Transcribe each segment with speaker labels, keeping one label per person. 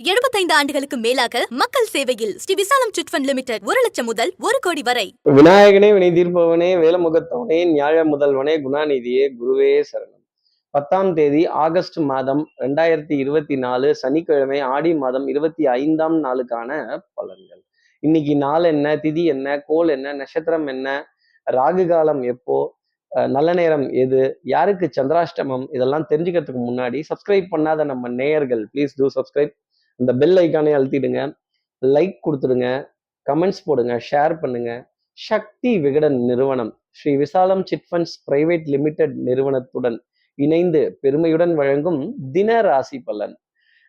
Speaker 1: 75 ஆண்டுகளுக்கு மேலாக மக்கள் சேவையில் ஸ்ரீ விசாலம் சிட்ஃபண்ட் லிமிடெட் ஒரு லட்சம் முதல் ஒரு கோடி வரை.
Speaker 2: விநாயகனே வினை தீர்ப்பவனே வேலமுகத்தவனே ஞாழ முதல்வனே குணாநிதியே குருவே சரணம். பத்தாம் தேதி ஆகஸ்ட் மாதம் ரெண்டாயிரத்தி இருபத்தி நாலு சனிக்கிழமை ஆடி மாதம் இருபத்தி ஐந்தாம் நாளுக்கான பலன்கள். இன்னைக்கு நாள் என்ன திதி என்ன கோல் என்ன நட்சத்திரம் என்ன ராகு காலம் எப்போ நல்ல நேரம் எது யாருக்கு சந்திராஷ்டமம் இதெல்லாம் தெரிஞ்சுக்கிறதுக்கு முன்னாடி சப்ஸ்கிரைப் பண்ணாத நம்ம நேயர்கள் ப்ளீஸ் டூ சப்ஸ்கிரைப் இந்த பெல் ஐக்கானே அழுத்திடுங்க. லைக் கொடுத்துடுங்க. கமெண்ட்ஸ் போடுங்க. ஷேர் பண்ணுங்க. சக்தி விகடன் நிறுவனம். ஸ்ரீ விசாலம் சிட்ஃபண்ட்ஸ் பிரைவேட் லிமிடெட் நிறுவனத்துடன் இணைந்து பெருமையுடன் வழங்கும் தின ராசி பலன்.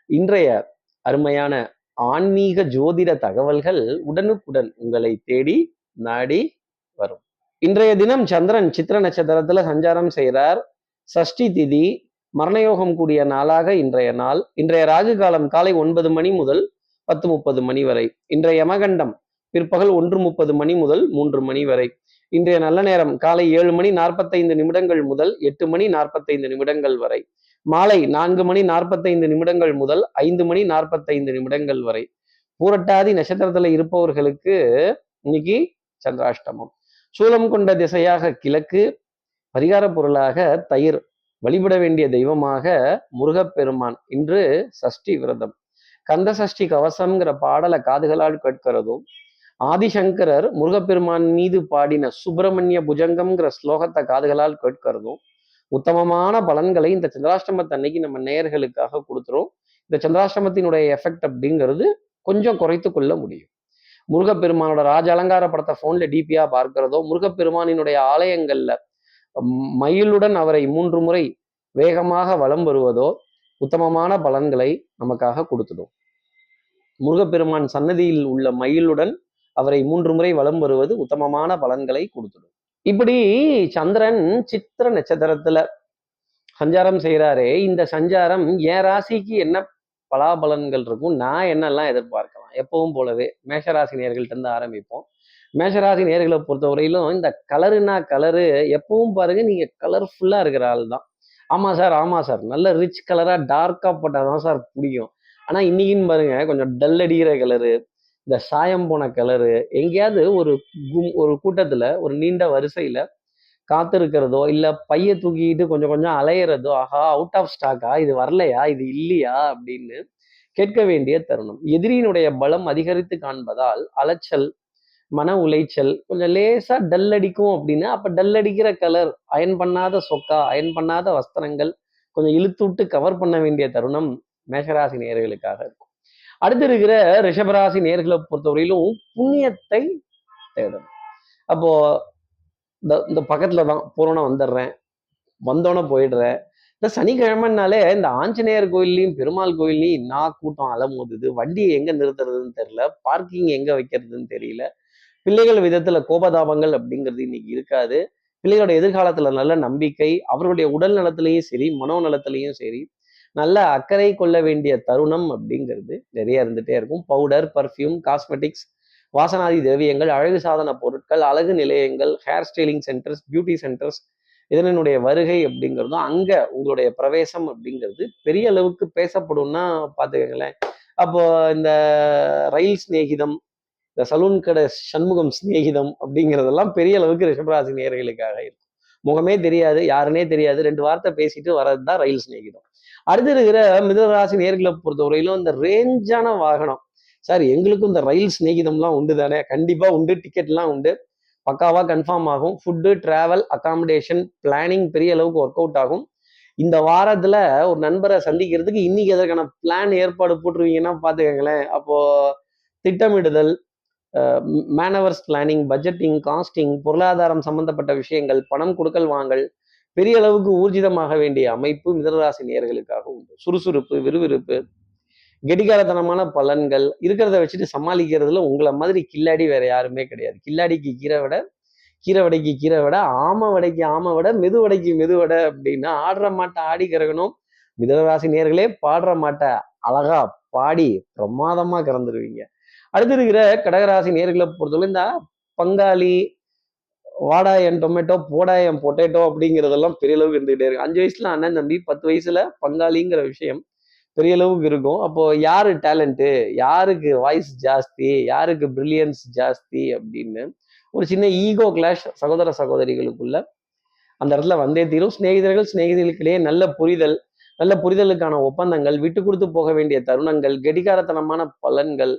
Speaker 2: இன்றைய அருமையான ஆன்மீக ஜோதிட தகவல்கள் உடனுக்குடன் உங்களை தேடி நாடி வரும். இன்றைய தினம் சந்திரன் சித்திர நட்சத்திரத்துல சஞ்சாரம் செய்கிறார் சஷ்டி திதி மரணயோகம் கூடிய நாளாக இன்றைய நாள். இன்றைய ராகு காலம் காலை ஒன்பது மணி முதல் பத்து முப்பது மணி வரை. இன்றைய யமகண்டம் பிற்பகல் ஒன்று முப்பது மணி முதல் மூன்று மணி வரை. இன்றைய நல்ல நேரம் காலை ஏழு மணி நாற்பத்தைந்து நிமிடங்கள் முதல் எட்டு மணி நாற்பத்தைந்து நிமிடங்கள் வரை. மாலை நான்கு மணி நாற்பத்தைந்து நிமிடங்கள் முதல் ஐந்து மணி நாற்பத்தைந்து நிமிடங்கள் வரை. பூரட்டாதி நட்சத்திரத்துல இருப்பவர்களுக்கு இன்னைக்கு சந்திராஷ்டமம். சூலம் கொண்ட திசையாக கிழக்கு பரிகார பொருளாக தயிர். வழிபட வேண்டிய தெய்வமாக முருகப்பெருமான் இன்று சஷ்டி விரதம். கந்த சஷ்டி கவசம்ங்கிற பாடலை காதுகளால் கேட்கிறதும் ஆதிசங்கரர் முருகப்பெருமான் மீது பாடின சுப்பிரமணிய புஜங்கம்ங்கிற ஸ்லோகத்தை காதுகளால் கேட்கிறதும் உத்தமமான பலன்களை இந்த சந்திராஷ்டமத்தை அன்னைக்கு நம்ம நேயர்களுக்காக கொடுத்துரும் இந்த சந்திராஷ்டமத்தினுடைய எஃபெக்ட் அப்படிங்கிறது கொஞ்சம் குறைத்து கொள்ள முடியும். முருகப்பெருமானோட ராஜ அலங்கார படத்தை போன்ல டிபியா பார்க்கிறதோ முருகப்பெருமானினுடைய ஆலயங்கள்ல மயிலுடன் அவரை மூன்று முறை வேகமாக வலம் வருவதோ உத்தமமான பலன்களை நமக்காக கொடுத்துடும். முருகப்பெருமான் சன்னதியில் உள்ள மயிலுடன் அவரை மூன்று முறை வலம் வருவது உத்தமமான பலன்களை கொடுத்துடும். இப்படி சந்திரன் சித்திர நட்சத்திரத்துல சஞ்சாரம் செய்கிறாரே இந்த சஞ்சாரம் என் ராசிக்கு என்ன பலாபலன்கள் இருக்கும் நான் என்னெல்லாம் எதிர்பார்க்கலாம்? எப்பவும் போலவே மேஷராசி இருந்து ஆரம்பிப்போம். மேஷராசி நேர்களை பொறுத்தவரையிலும் இந்த கலருனா கலரு. எப்பவும் பாருங்க நீங்க கலர்ஃபுல்லா இருக்கிற ஆள் தான். ஆமா சார் ஆமா சார். நல்ல ரிச் கலரா டார்க்கா போட்டாதான் சார் பிடிக்கும். ஆனா இன்னைக்குன்னு பாருங்க கொஞ்சம் டல் அடிக்கிற கலரு இந்த சாயம் போன கலரு எங்கேயாவது ஒரு கும் ஒரு கூட்டத்துல ஒரு நீண்ட வரிசையில காத்திருக்கிறதோ இல்ல பைய தூக்கிட்டு கொஞ்சம் கொஞ்சம் அலையிறதோ ஆஹா அவுட் ஆஃப் ஸ்டாக்கா இது வரலையா? இது இல்லையா? அப்படின்னு கேட்க வேண்டிய தருணம். எதிரியினுடைய பலம் அதிகரித்து காண்பதால் அலைச்சல் மன உளைச்சல் கொஞ்சம் லேசாக டல் அடிக்கும் அப்படின்னா அப்போ டல் அடிக்கிற கலர் அயன் பண்ணாத சொக்கா அயன் பண்ணாத வஸ்திரங்கள் கொஞ்சம் இழுத்து விட்டு கவர் பண்ண வேண்டிய தருணம் மேஷராசி நேர்களுக்காக இருக்கும். அடுத்து இருக்கிற ரிஷபராசி நேர்களை பொறுத்தவரையிலும் புண்ணியத்தை தேடணும் அப்போ இந்த இந்த பக்கத்துல தான் போறோன்னா வந்துடுறேன் வந்தோன்னே போயிடுறேன். இந்த சனிக்கிழமைனாலே இந்த ஆஞ்சநேயர் கோயில்லையும் பெருமாள் கோயில்லையும் நான் கூட்டம் அலமோதுது வண்டியை எங்க நிறுத்துறதுன்னு தெரியல பார்க்கிங் எங்க வைக்கிறதுன்னு தெரியல பிள்ளைகள் விதத்துல கோபதாபங்கள் அப்படிங்கிறது இன்னைக்கு இருக்காது. பிள்ளைகளோட எதிர்காலத்துல நல்ல நம்பிக்கை அவர்களுடைய உடல் நலத்திலையும் சரி மனோ நலத்திலையும் சரி நல்ல அக்கறை கொள்ள வேண்டிய தருணம் அப்படிங்கிறது நிறைய இருந்துட்டே இருக்கும். பவுடர் பர்ஃப்யூம் காஸ்மெட்டிக்ஸ் வாசனாதி திரவியங்கள் அழகு சாதன பொருட்கள் அழகு நிலையங்கள் hair styling centres beauty centres இதனுடைய வருகை அப்படிங்கிறதும் அங்க உங்களுடைய பிரவேசம் அப்படிங்கிறது பெரிய அளவுக்கு பேசப்படும்னா பார்த்துக்கங்களேன் அப்போ இந்த ரயில் சிநேகிதம் இந்த சலூன் கடை சண்முகம் சிநேகிதம் அப்படிங்கிறதெல்லாம் பெரிய அளவுக்கு ரிஷபராசி நேர்களுக்காக இருக்கும். முகமே தெரியாது யாருன்னே தெரியாது ரெண்டு வார்த்தை பேசிட்டு வர்றது தான் ரயில் சிநேகிதம். அடுத்து இருக்கிற மிதராசி நேர்களை பொறுத்தவரையிலும் இந்த ரேஞ்சான வாகனம். சார் எங்களுக்கும் இந்த ரயில் சிநேகிதம்லாம் உண்டு தானே? கண்டிப்பாக உண்டு டிக்கெட்லாம் உண்டு. பக்காவாக கன்ஃபார்ம் ஆகும். ஃபுட்டு டிராவல் அகாமடேஷன் பிளானிங் பெரிய அளவுக்கு ஒர்க் அவுட் ஆகும். இந்த வாரத்தில் ஒரு நண்பரை சந்திக்கிறதுக்கு இன்னைக்கு எதற்கான பிளான் ஏற்பாடு போட்டுருவீங்கன்னா பார்த்துக்கங்களேன் அப்போது திட்டமிடுதல் மேனவர்ஸ் பிளானிங் பட்ஜெட்டிங் காஸ்டிங் பொருளாதாரம் சம்பந்தப்பட்ட விஷயங்கள் பணம் கொடுக்கல் வாங்கல் பெரிய அளவுக்கு ஊர்ஜிதமாக வேண்டிய அமைப்பு மிதனராசி நேர்களுக்காக உண்டு. சுறுசுறுப்பு விறுவிறுப்பு கெடிகாரத்தனமான பலன்கள் இருக்கிறத வச்சுட்டு சமாளிக்கிறதுல உங்களை மாதிரி கில்லாடி வேற யாருமே கிடையாது. கில்லாடிக்கு கீரை விட கீரை வடைக்கு கீரை விட ஆம வடைக்கு ஆம விட மெது வடைக்கு மெது வடை அப்படின்னா ஆடுற மாட்டை ஆடி கறக்கணும். மிதனராசி நேர்களே பாடுற மாட்டை அழகா பாடி பிரமாதமா கறந்துருவீங்க. அடுத்து இருக்கிற கடகராசி நேர்களை பொறுத்தவரை இந்த பங்காளி வாடாயன் டொமேட்டோ போடாயன் பொட்டேட்டோ அப்படிங்கிறதெல்லாம் பெரிய அளவுக்கு இருந்துகிட்டே இருக்கு. அஞ்சு வயசுல அண்ணன் தம்பி பத்து வயசுல பங்காளிங்கிற விஷயம் பெரிய அளவுக்கு இருக்கும். அப்போ யாரு டேலண்ட்டு யாருக்கு வாய்ஸ் ஜாஸ்தி? யாருக்கு பிரில்லியன்ஸ் ஜாஸ்தி அப்படின்னு ஒரு சின்ன ஈகோ கிளாஷ் சகோதர சகோதரிகளுக்குள்ள அந்த இடத்துல வந்தே தீரும். சிநேகிதர்கள் சிநேகிதர்களுக்கிடையே நல்ல புரிதல் நல்ல புரிதலுக்கான ஒப்பந்தங்கள் விட்டு கொடுத்து போக வேண்டிய தருணங்கள் கெடிகாரத்தனமான பலன்கள்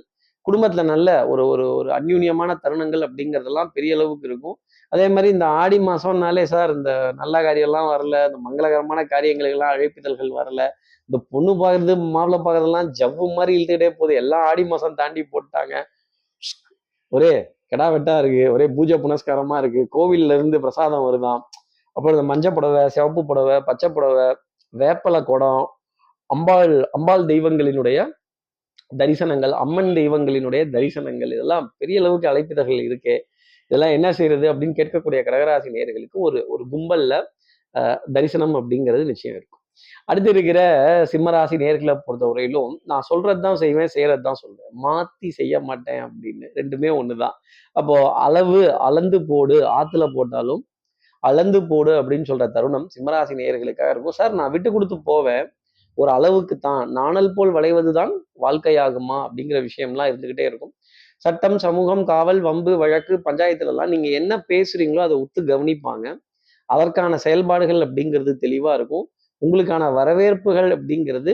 Speaker 2: குடும்பத்துல நல்ல ஒரு ஒரு ஒரு அந்யூன்யமான தருணங்கள் அப்படிங்கிறதெல்லாம் பெரிய அளவுக்கு இருக்கும். அதே மாதிரி இந்த ஆடி மாசம்னாலே சார் இந்த நல்ல காரியம்லாம் வரல இந்த மங்களகரமான காரியங்களுக்கெல்லாம் அழைப்பிதழ்கள் வரல இந்த பொண்ணு பார்க்கறது மாப்பிள்ளை பார்க்கறதெல்லாம் ஜவ்வு மாதிரி இழுத்துக்கிட்டே போகுது. எல்லாம் ஆடி மாசம் தாண்டி போட்டாங்க. ஒரே கெடா வெட்டா இருக்கு ஒரே பூஜை புனஸ்காரமா இருக்கு. கோவில்ல இருந்து பிரசாதம் வருதாம். அப்புறம் இந்த மஞ்சள் புடவை சிவப்பு புடவை பச்சை புடவை வேப்பலை குடம் அம்பாள் அம்பாள் தெய்வங்களினுடைய தரிசனங்கள் அம்மன் தெய்வங்களினுடைய தரிசனங்கள் இதெல்லாம் பெரிய அளவுக்கு அழைப்பிதழ்கள் இருக்கே. இதெல்லாம் என்ன செய்யறது அப்படின்னு கேட்கக்கூடிய கடகராசி நேயர்களுக்கு ஒரு ஒரு கும்பல்ல தரிசனம் அப்படிங்கிறது நிச்சயம் இருக்கும். அடுத்து இருக்கிற சிம்மராசி நேர்களை பொறுத்தவரையிலும் நான் சொல்றது தான் செய்வேன் செய்யறது தான் சொல்றேன். மாத்தி செய்ய மாட்டேன் அப்படின்னு ரெண்டுமே ஒண்ணுதான். அப்போ அளவு அளந்து போடு ஆத்துல போட்டாலும் அளந்து போடு அப்படின்னு சொல்ற தருணம் சிம்மராசி நேயர்களுக்காக இருக்கும். சார் நான் விட்டு கொடுத்து போவேன். ஒரு அளவுக்கு தான் நாணல் போல் வளைவதுதான் வாழ்க்கையாகுமா அப்படிங்கிற விஷயம்லாம் இருந்துகிட்டே இருக்கும். சட்டம் சமூகம் காவல் வம்பு வழக்கு பஞ்சாயத்துலலாம் நீங்கள் என்ன பேசுறீங்களோ அதை ஒத்து கவனிப்பாங்க. அதற்கான செயல்பாடுகள் அப்படிங்கிறது தெளிவாக இருக்கும். உங்களுக்கான வரவேற்புகள் அப்படிங்கிறது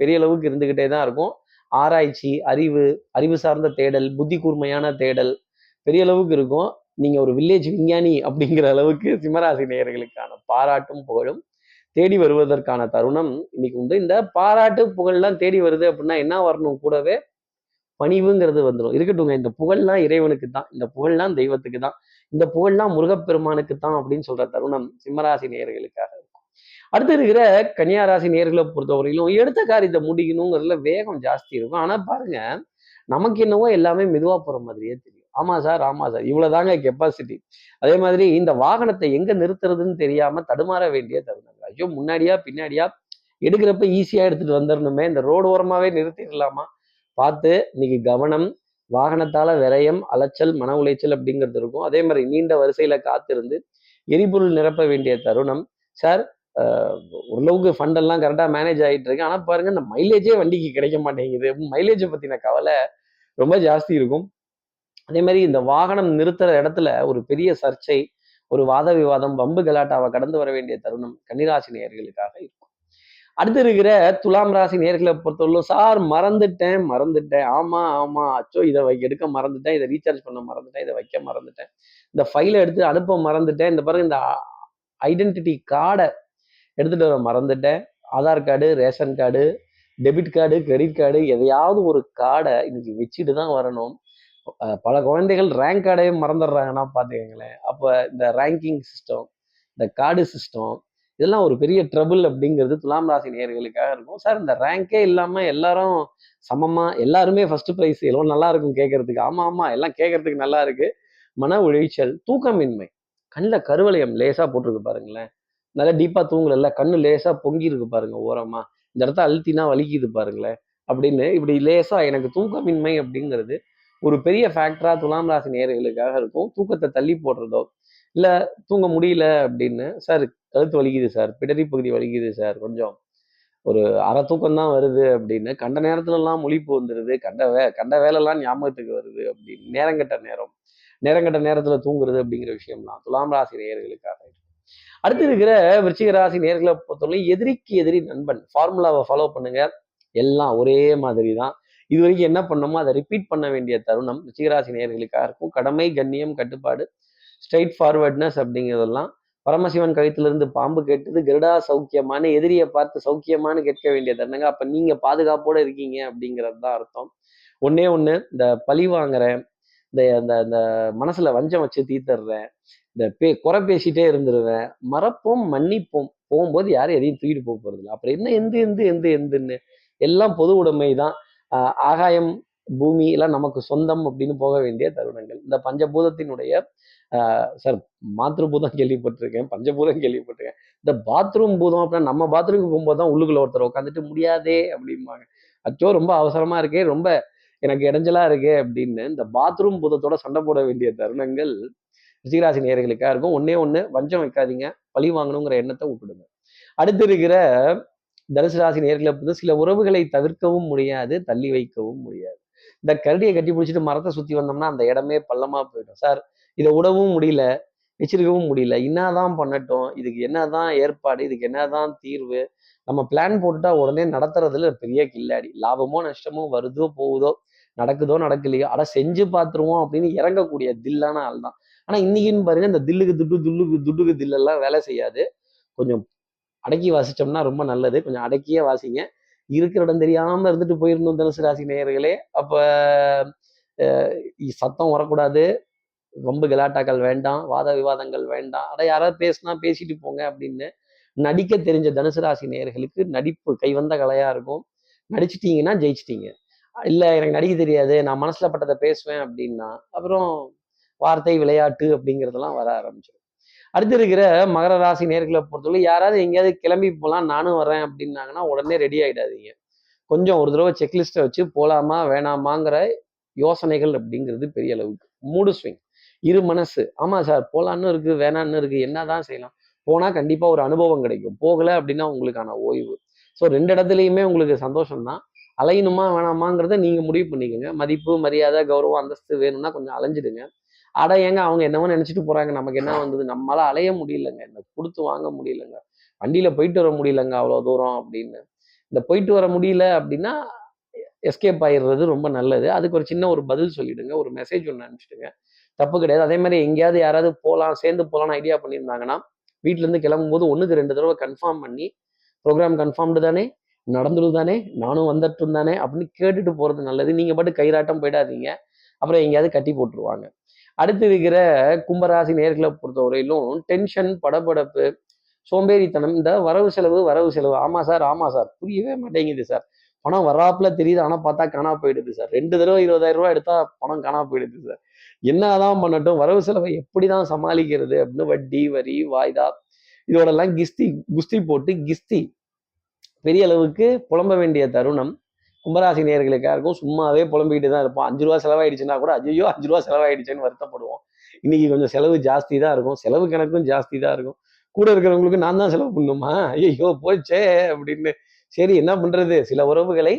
Speaker 2: பெரிய அளவுக்கு இருந்துக்கிட்டே தான் இருக்கும். ஆராய்ச்சி அறிவு அறிவு சார்ந்த தேடல் புத்தி கூர்மையான தேடல் பெரிய அளவுக்கு இருக்கும். நீங்கள் ஒரு வில்லேஜ் விஞ்ஞானி அப்படிங்கிற அளவுக்கு சிம்மராசி நேயர்களுக்கான பாராட்டும் புகழும். தேடி வருவதற்கான தருணம் இன்னைக்கு உண்டு. இந்த பாராட்டு புகழ்லாம் தேடி வருது அப்படின்னா என்ன வரணும்? கூடவே பணிவுங்கிறது வந்துடும் இருக்கட்டுங்க இந்த புகழ்லாம் இறைவனுக்கு தான் இந்த புகழ்லாம் தெய்வத்துக்கு தான் இந்த புகழ்லாம் முருகப்பெருமானுக்கு தான் அப்படின்னு சொல்ற தருணம் சிம்மராசி நேர்களுக்காக இருக்கும். அடுத்து இருக்கிற கன்னியாராசி நேர்களை பொறுத்தவரையிலும் எடுத்த காரியத்தை முடிக்கணுங்கிறதுல வேகம் ஜாஸ்தி இருக்கும். ஆனா பாருங்க நமக்கு என்னவோ எல்லாமே மெதுவா போற மாதிரியே தெரியும். ஆமா சார் ஆமா சார். இவ்வளவுதாங்க கெப்பாசிட்டி அதே மாதிரி இந்த வாகனத்தை எங்க நிறுத்துறதுன்னு தெரியாம தடுமாற வேண்டிய தருணங்கள். ஐயோ முன்னாடியா பின்னாடியா? எடுக்கிறப்ப ஈஸியா எடுத்துட்டு வந்துடணுமே இந்த ரோடு ஓரமாவே நிறுத்திடலாமா? பார்த்து இன்னைக்கு கவனம் வாகனத்தால விரயம் அலைச்சல் மன உளைச்சல் அப்படிங்கிறது இருக்கும். அதே மாதிரி நீண்ட வரிசையில காத்திருந்து எரிபொருள் நிரப்ப வேண்டிய தருணம். சார் ஆஹ், ஓரளவுக்கு ஃபண்ட் எல்லாம் கரெக்டா மேனேஜ் ஆயிட்டு இருக்கு. ஆனா பாருங்க இந்த மைலேஜே வண்டிக்கு கிடைக்க மாட்டேங்குது. மைலேஜை பற்றின கவலை ரொம்ப ஜாஸ்தி இருக்கும். அதே மாதிரி இந்த வாகனம் நிறுத்துற இடத்துல ஒரு பெரிய சர்ச்சை ஒரு வாத விவாதம் வம்பு கலாட்டாவை கடந்து வர வேண்டிய தருணம் கன்னிராசி நேர்களுக்காக இருக்கும். அடுத்து இருக்கிற துலாம் ராசி நேர்களை பொறுத்தவரையிலும் சார் மறந்துட்டேன் மறந்துட்டேன். ஆமா ஆமா. அச்சோ இதை வை எடுக்க மறந்துட்டேன். இதை ரீசார்ஜ் பண்ண மறந்துட்டேன். இதை வைக்க மறந்துட்டேன். இந்த ஃபைலை எடுத்து அனுப்ப மறந்துட்டேன். இந்த பாருங்க இந்த ஐடென்டிட்டி கார்டை எடுத்துட்டு வர மறந்துட்டேன். Aadhaar card ration card debit card credit card எதையாவது ஒரு கார்டை இன்னைக்கு வச்சுட்டு தான் வரணும். பல குழந்தைகள் ரேங்க் கார்டையே மறந்துடுறாங்கன்னா பார்த்துக்கங்களேன். அப்போ இந்த ரேங்கிங் சிஸ்டம் இந்த கார்டு சிஸ்டம் இதெல்லாம் ஒரு பெரிய ட்ரபிள் அப்படிங்கிறது துலாம் ராசி நேர்களுக்காக இருக்கும். சார் இந்த ரேங்கே இல்லாமல் எல்லாரும் சமமாக எல்லாருமே ஃபர்ஸ்ட் ப்ரைஸ் எவ்வளோ நல்லா இருக்கும் கேட்கறதுக்கு? ஆமாம் ஆமாம் எல்லாம் கேட்கறதுக்கு நல்லா இருக்கு. மன உளைச்சல் தூக்கமின்மை கண்ணில் கருவளையம் லேசாக போட்டிருக்கு பாருங்களேன். நல்லா டீப்பாக தூங்கலல்ல கண்ணு லேசாக பொங்கி இருக்கு பாருங்க ஓரமாக இந்த இடத்த அழுத்தினா வலிக்குது பாருங்களேன். அப்படின்னு இப்படி லேசாக எனக்கு தூக்கமின்மை அப்படிங்கிறது ஒரு பெரிய ஃபேக்டரா துலாம் ராசி நேயர்களுக்காக இருக்கும். தூக்கத்தை தள்ளி போடுறதோ இல்ல தூங்க முடியல அப்படின்னு சார் கழுத்து வலிக்குது சார் பிடரி பகுதி வலிக்குது சார் கொஞ்சம் ஒரு அரை தூக்கம் தான் வருது அப்படின்னு கண்ட நேரத்துல எல்லாம் முழிப்பு வந்துடுது கண்ட வே கண்ட வேலைலாம் ஞாபகத்துக்கு வருது அப்படின்னு நேரங்கட்ட நேரம் நேரங்கட்ட நேரத்துல தூங்குறது அப்படிங்கிற விஷயம்லாம் துலாம் ராசி நேயர்களுக்காக அடுத்து இருக்கிற விருச்சிக ராசி நேர்களை பொறுத்தவரை எதிரிக்கு எதிரி நண்பன். ஃபார்முலாவை ஃபாலோ பண்ணுங்க. எல்லாம் ஒரே மாதிரி தான் இது வரைக்கும் என்ன பண்ணோமோ அதை ரிப்பீட் பண்ண வேண்டிய தருணம் ரிச்சிகராசி நேர்களுக்காக இருக்கும். கடமை கண்ணியம் கட்டுப்பாடு ஸ்ட்ரைட் ஃபார்வர்ட்னஸ் அப்படிங்கிறதெல்லாம் பரமசிவன் கழுத்திலிருந்து பாம்பு கேட்டது கருடா சௌக்கியமான எதிரியை பார்த்து சௌக்கியமானு கேட்க வேண்டிய தருணங்க. அப்போ நீங்கள் பாதுகாப்போட இருக்கீங்க அப்படிங்கிறது தான் அர்த்தம். ஒன்னே ஒன்று இந்த பழி வாங்குறேன் இந்த இந்த இந்த மனசில் வஞ்சம் வச்சு தீத்துறேன் இந்த பே குறை பேசிட்டே இருந்துருவேன் மறப்போம் மன்னிப்போம் போகும்போது யாரும் எதையும் தூக்கிட்டு போக போகிறதில்ல இல்லை அப்புறம் என்ன எந்த எந்த எந்த எந்துன்னு? எல்லாம் பொது உடைமை தான் ஆகாயம் பூமி எல்லாம் நமக்கு சொந்தம் அப்படின்னு போக வேண்டிய தருணங்கள். இந்த பஞ்சபூதத்தினுடைய சார் மாத்ருபூதம் கேள்விப்பட்டிருக்கேன் பஞ்சபூதம் கேள்விப்பட்டிருக்கேன். இந்த பாத்ரூம் பூதம் அப்படின்னா நம்ம பாத்ரூமுக்கு போகும்போது தான் உள்ளுக்குள்ள ஒருத்தர் உட்காந்துட்டு முடியாதே அப்படிம்பாங்க. அச்சோ ரொம்ப அவசரமா இருக்கே ரொம்ப எனக்கு இடைஞ்சலா இருக்கே அப்படின்னு இந்த பாத்ரூம் பூதத்தோட சண்டை போட வேண்டிய தருணங்கள் ரிஷிகராசி நேர்களுக்காக இருக்கும். ஒன்னே ஒன்று வஞ்சம் வைக்காதீங்க பழி வாங்கணுங்கிற எண்ணத்தை விட்டுடுங்க அடுத்து இருக்கிற தனுசு ராசி நேர்களை பொறுத்து சில உறவுகளை தவிர்க்கவும் முடியாது தள்ளி வைக்கவும் முடியாது. இந்த கரடியை கட்டி பிடிச்சிட்டு மரத்தை சுத்தி வந்தோம்னா அந்த இடமே பள்ளமா போயிடும். சார் இதை விடவும் முடியல வச்சிருக்கவும் முடியல. என்னதான் பண்ணட்டும் இதுக்கு என்னதான் ஏற்பாடு இதுக்கு என்னதான் தீர்வு? நம்ம பிளான் போட்டுட்டா உடனே நடத்துறதுல பெரிய கில்லாடி. லாபமோ நஷ்டமோ வருதோ போகுதோ நடக்குதோ நடக்கலையோ அட செஞ்சு பார்த்துருவோம் அப்படின்னு இறங்கக்கூடிய தில்லான ஆள் தான் ஆனா இன்னைக்குன்னு பாருங்க இந்த தில்லுக்கு துட்டு துல்லுக்கு துட்டுக்கு தில்லெல்லாம் வேலை செய்யாது. கொஞ்சம் அடக்கி வாசிச்சோம்னா ரொம்ப நல்லது. கொஞ்சம் அடக்கியே வாசிங்க. இருக்கிற இடம் தெரியாமல் இருந்துட்டு போயிருந்தோம் தனுசு ராசி நேயர்களே. அப்ப சத்தம் வரக்கூடாது. ரொம்ப கலாட்டாக்கள் வேண்டாம். வாத விவாதங்கள் வேண்டாம். அட யாராவது பேசினா பேசிட்டு போங்க அப்படின்னு நடிக்க தெரிஞ்ச தனுசு ராசி நேயர்களுக்கு நடிப்பு கைவந்த கலையா இருக்கும். நடிச்சிட்டிங்கன்னா ஜெயிச்சிட்டீங்க. இல்லை எனக்கு நடிக்க தெரியாது. நான் மனசுல பட்டதை பேசுவேன் அப்படின்னா அப்புறம் வார்த்தை விளையாட்டு அப்படிங்கிறதெல்லாம் வர ஆரம்பிச்சிடும் அடுத்து இருக்கிற மகர ராசி நேர்களை பொறுத்தவரை யாராவது எங்கேயாவது கிளம்பி போகலாம் நானும் வரேன் அப்படின்னாங்கன்னா உடனே ரெடி ஆகிடாதீங்க கொஞ்சம் ஒரு தடவை செக்லிஸ்ட்டை வச்சு போகலாமா வேணாமாங்கிற யோசனைகள் அப்படிங்கிறது பெரிய அளவுக்கு. மூடு ஸ்விங் இரு மனசு. ஆமாம் சார் போகலான்னு இருக்கு வேணான்னு என்ன தான் செய்யலாம். போனால் கண்டிப்பாக ஒரு அனுபவம் கிடைக்கும். போகலை அப்படின்னா உங்களுக்கான ஓய்வு. ஸோ ரெண்டு இடத்துலையுமே உங்களுக்கு சந்தோஷம் தான் அலையணுமா வேணாமாங்கிறத நீங்கள் முடிவு பண்ணிக்கோங்க. மதிப்பு மரியாதை கௌரவம் அந்தஸ்து வேணும்னா கொஞ்சம் அலைஞ்சிடுங்க. அட ஏங்க அவங்க என்னவோ நினைச்சிட்டு போறாங்க. நமக்கு என்ன வந்தது? நம்மளால அலைய முடியலங்க. இந்த கொடுத்து வாங்க முடியலங்க. வண்டியில போயிட்டு வர முடியலங்க அவ்வளோ தூரம் அப்படின்னு. இந்த போயிட்டு வர முடியல அப்படின்னா எஸ்கேப் ஆயிடுறது ரொம்ப நல்லது. அதுக்கு ஒரு சின்ன ஒரு பதில் சொல்லிடுங்க. ஒரு மெசேஜ் ஒன்று அனுப்பிச்சிடுங்க. தப்பு கிடையாது. அதே மாதிரி எங்கேயாவது யாராவது போகலாம் சேர்ந்து போகலாம்னு ஐடியா பண்ணியிருந்தாங்கன்னா வீட்டிலேருந்து கிளம்பும் கிளம்பும்போது ஒன்றுக்கு ரெண்டு தடவை கன்ஃபார்ம் பண்ணி ப்ரோக்ராம் கன்ஃபார்ம்டு தானே நடந்துடும் தானே நானும் வந்துட்டும் தானே அப்படின்னு கேட்டுட்டு போகிறது நல்லது. நீங்கள் பாட்டு கைராட்டம் போயிடாதீங்க. அப்புறம் எங்கேயாவது கட்டி போட்டுருவாங்க. அடுத்து இருக்கிற கும்பராசி நேர்களை பொறுத்தவரையிலும் டென்ஷன் படபடப்பு சோம்பேறித்தனம் இந்த வரவு செலவு வரவு செலவு. ஆமாம் சார் ஆமாம் சார் புரியவே மாட்டேங்குது சார் பணம் வராப்புல தெரியுது ஆனால் பார்த்தா காணா போயிடுது சார் ரெண்டு தடவை இருபதாயிரம் ரூபாய் எடுத்தா பணம் காணா போயிடுது சார் என்னதான் பண்ணட்டும் வரவு செலவை எப்படி தான் சமாளிக்கிறது அப்படின்னு வட்டி வரி வாய்தா இதோடெல்லாம் கிஸ்தி குஸ்தி போட்டு கிஸ்தி. பெரிய அளவுக்கு புலம்ப வேண்டிய தருணம். கும்பராசி நேர்களுக்காக இருக்கும். சும்மாவே புலம்பிக்கிட்டு தான் இருப்போம். அஞ்சு ரூபா செலவாயிடுச்சுன்னா கூட ஐயோ அஞ்சு ரூபா செலவாயிடுச்சுன்னு வருத்தப்படுவோம். இன்னைக்கு கொஞ்சம் செலவு ஜாஸ்தி தான் இருக்கும். செலவு கணக்கும் ஜாஸ்தி தான் இருக்கும். கூட இருக்கிறவங்களுக்கு நான் தான் செலவு பண்ணுமா? ஐயோ போச்சே அப்படின்னு. சரி என்ன பண்றது? சில உறவுகளை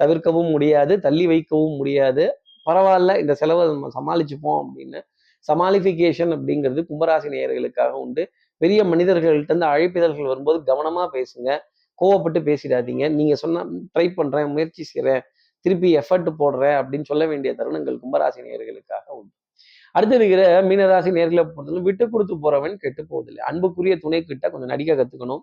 Speaker 2: தவிர்க்கவும் முடியாது தள்ளி வைக்கவும் முடியாது. பரவாயில்ல இந்த செலவை நம்ம சமாளிச்சுப்போம் அப்படின்னு. சமாளிஃபிகேஷன் அப்படிங்கிறது கும்பராசி நேயர்களுக்காக உண்டு. பெரிய மனிதர்கள்ட்ட இருந்து அழைப்பிதழ்கள் வரும்போது கவனமா பேசுங்க. கோவப்பட்டு பேசிடாதீங்க. நீங்கள் சொன்னால் ட்ரை பண்ணுறேன் முயற்சி செய்கிறேன் திருப்பி எஃபர்ட் போடுறேன் அப்படின்னு சொல்ல வேண்டிய தருணங்கள் கும்பராசி நேர்களுக்காக உண்டு. அடுத்து இருக்கிற மீனராசி நேர்களை பொறுத்தவரை விட்டு கொடுத்து போறவன் கெட்டு போவதில்லை. அன்புக்குரிய துணை கிட்ட கொஞ்சம் நடிக்க கத்துக்கணும்.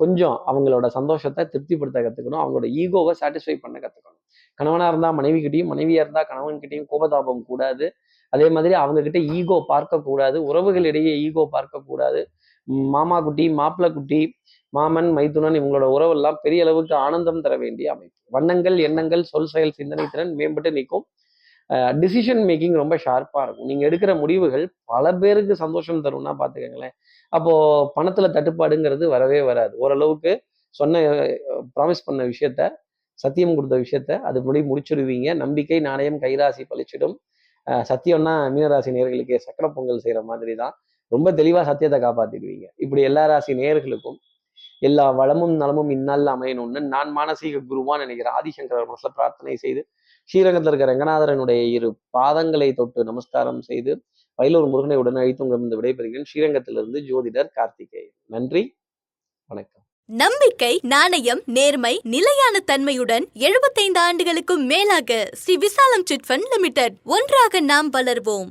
Speaker 2: கொஞ்சம் அவங்களோட சந்தோஷத்தை திருப்திப்படுத்த கத்துக்கணும். அவங்களோட ஈகோவை சாட்டிஸ்ஃபை பண்ண கத்துக்கணும். கணவனா இருந்தா மனைவிக்கிட்டையும் மனைவியாக மனைவியா இருந்தா கணவன் கோபதாபம் கூடாது. அதே மாதிரி அவங்க கிட்ட ஈகோ பார்க்க கூடாது உறவுகளிடையே ஈகோ பார்க்க கூடாது மாமா குட்டி மாப்பிள்ள குட்டி மாமன் மைத்துனன் இவங்களோட உறவெல்லாம் பெரிய அளவுக்கு ஆனந்தம் தர வேண்டிய அமைப்பு. வண்ணங்கள் எண்ணங்கள் சொல் செயல் சிந்தனை திறன் மேம்பட்டு நிற்கும். டிசிஷன் மேக்கிங் ரொம்ப ஷார்ப்பாக இருக்கும். நீங்கள் எடுக்கிற முடிவுகள் பல பேருக்கு சந்தோஷம் தரும்னா பார்த்துக்கங்களேன் அப்போ பணத்துல தட்டுப்பாடுங்கிறது வரவே வராது. ஓரளவுக்கு சொன்ன ப்ராமிஸ் பண்ண விஷயத்த சத்தியம் கொடுத்த விஷயத்த அது முடி முடிச்சிடுவீங்க நம்பிக்கை நாணயம் கைராசி பழிச்சிடும். சத்தியம்னா மீனராசி நேர்களுக்கு சக்கர பொங்கல் செய்யற மாதிரி தான் ரொம்ப தெளிவா சத்தியத்தை காப்பாத்திடுவீங்க. இப்படி எல்லா ராசி நேர்களுக்கும் எல்லா வளமும் நலமும் இந்நாளில் அமையணும்னு நான் மானசீக குருவான் நினைக்கிற ஆதிசங்கர மனசில் பிரார்த்தனை செய்து ஸ்ரீரங்கத்தில் இருக்கிற ரங்கநாதரனுடைய இரு பாதங்களை தொட்டு நமஸ்காரம் செய்து வயலூர் முருகனை உடன் அழைத்து உங்களிடம் விடைபெறுகிறேன். ஸ்ரீரங்கத்திலிருந்து ஜோதிடர் கார்த்திகேயன். நன்றி. வணக்கம்.
Speaker 1: நம்பிக்கை நாணயம் நேர்மை நிலையான தன்மையுடன் 75 ஆண்டுகளுக்கும் மேலாக ஸ்ரீ விசாலம் சிட் ஃபண்ட் லிமிடெட் ஒன்றாக நாம் வளர்வோம்.